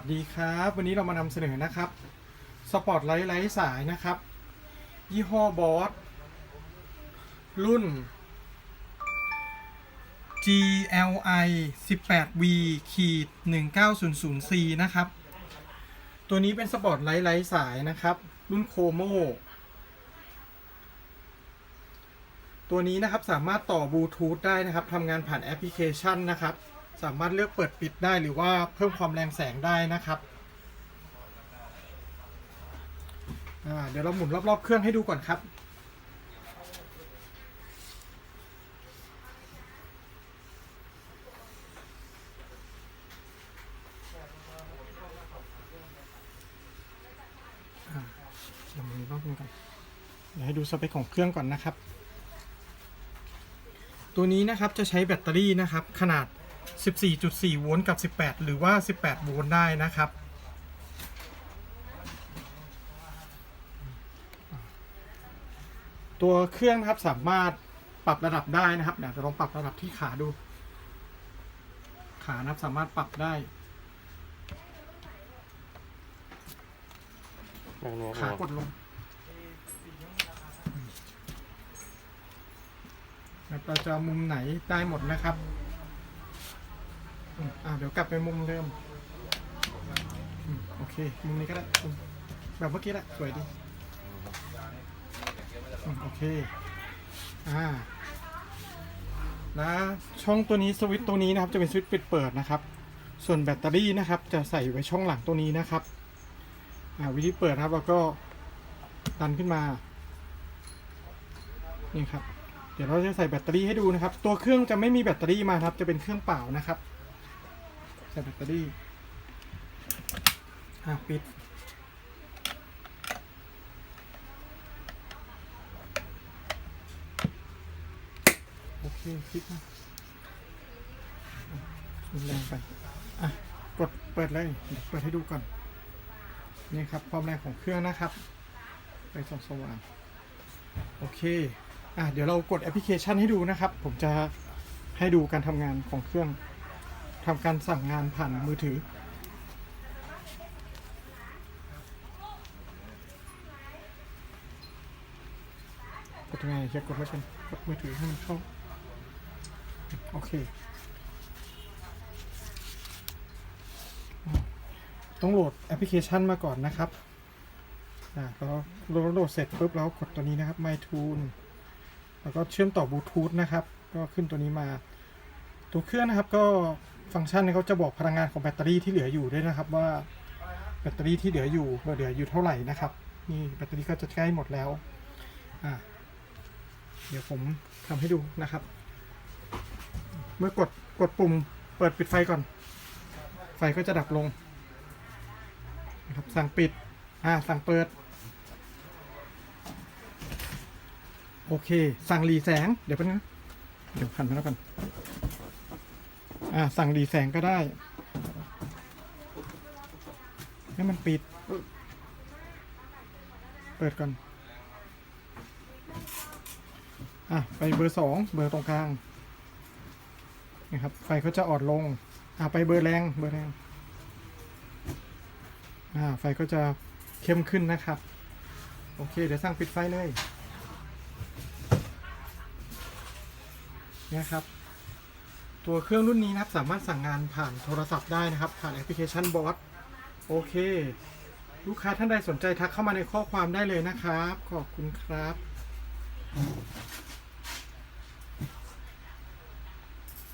วัสดีครับ วันนี้เรามานำเสนอนะครับสปอตไลท์ไร้สายนะครับ ยี่ห้อบอสรุ่น GLI 18V ขีด 1900C นะครับ ตัวนี้เป็นสปอตไลท์ไร้สายนะครับ รุ่นโคโมตัวนี้นะครับสามารถต่อบลูทูธได้นะครับทำงานผ่านแอปพลิเคชันนะครับ สามารถเลือกเปิดปิดได้หรือว่าเพิ่มความแรงแสงได้นะครับเดี๋ยวเราหมุนรอบๆเครื่องให้ดูก่อนครับเดี๋ยวมุนรอบนึงก่อนเดี๋ยวให้ดูสเปคของเครื่องก่อนนะครับ ตัวนี้นะครับจะใช้แบตเตอรี่นะครับ ขนาด 14.4 โวลต์กับ 18 หรือว่า 18 โวลต์ได้นะครับ ตัวเครื่องนะครับสามารถปรับระดับได้นะครับเดี๋ยวจะลองปรับระดับที่ขาดู ขานะครับสามารถปรับได้ ขากดลงเราจะเอมุมไหนได้หมดนะครับ เดี๋ยวกลับไปมุมเดิมอืมโอเค มุมนี้ก็ได้อืมแบบเมื่อกี้แหละสวยดีอืมโอเค อ่า แล้วช่องตัวนี้สวิตช์ตัวนี้นะครับ จะเป็นสวิตช์ปิดเปิดนะครับ ส่วนแบตเตอรี่นะครับ จะใส่ไว้ช่องหลังตัวนี้นะครับ อ่า วิธีเปิดครับแล้วก็ดันขึ้นมา นี่ครับ เดี๋ยวเราจะใส่แบตเตอรี่ให้ดูนะครับ ตัวเครื่องจะไม่มีแบตเตอรี่มาครับ จะเป็นเครื่องเปล่านะครับ ใส่แบตเตอรี่อ่าปิด โอเคคลิกนะแรงไป อะ กดเปิดเลยเดี๋ยวเปิดให้ดูก่อน นี่ครับ ความแรงของเครื่องนะครับ ไปส่องสว่าง โอเค อะ เดี๋ยวเรากดแอปพลิเคชันให้ดูนะครับ ผมจะให้ดูการทำงานของเครื่อง ทำการสั่งงานผ่านมือถือ กดยังไงจะกดไม่เป็นกดมือถือให้มันเข้า โอเค ต้องโหลดแอปพลิเคชันมาก่อนนะครับอ่าแล้วโหลดเสร็จปุ๊บเรากดตัวนี้นะครับ My Tune แล้วก็เชื่อมต่อบลูทูธนะครับ ก็ขึ้นตัวนี้มา ตัวเครื่องนะครับก็ ฟังก์ชันเนี่ยเขาจะบอกพลังงานของแบตเตอรี่ที่เหลืออยู่ด้วยนะครับว่าแบตเตอรี่ที่เหลืออยู่เหลืออยู่เท่าไหร่นะครับนี่แบตเตอรี่ก็จะใกล้หมดแล้วอ่าเดี๋ยวผมทำให้ดูนะครับ เมื่อกดกดปุ่มเปิดปิดไฟก่อน ไฟก็จะดับลงนะครับสั่งปิดอ่าสั่งเปิดโอเค สั่งรีแสง เดี๋ยวแป๊บนึงนเดี๋ยวขันมาแล้วกัน อ่าสั่งรีแสงก็ได้ ให้มันปิด เปิดก่อน อะ ไปเบอร์สองเบอร์ตรงกลางนะครับ ไฟเขาจะอ่อนลง อ่าไปเบอร์แรง เบอร์แรง อ่า ไฟก็จะเข้มขึ้นนะครับ โอเค เดี๋ยวสั่งปิดไฟเลยนะครับ ตัวเครื่องรุ่นนี้นะครับสามารถสั่งงานผ่านโทรศัพท์ได้นะครับ ผ่านแอปพลิเคชันบอสโอเค ลูกค้าท่านใดสนใจทักเข้ามาในข้อความได้เลยนะครับ ขอบคุณครับ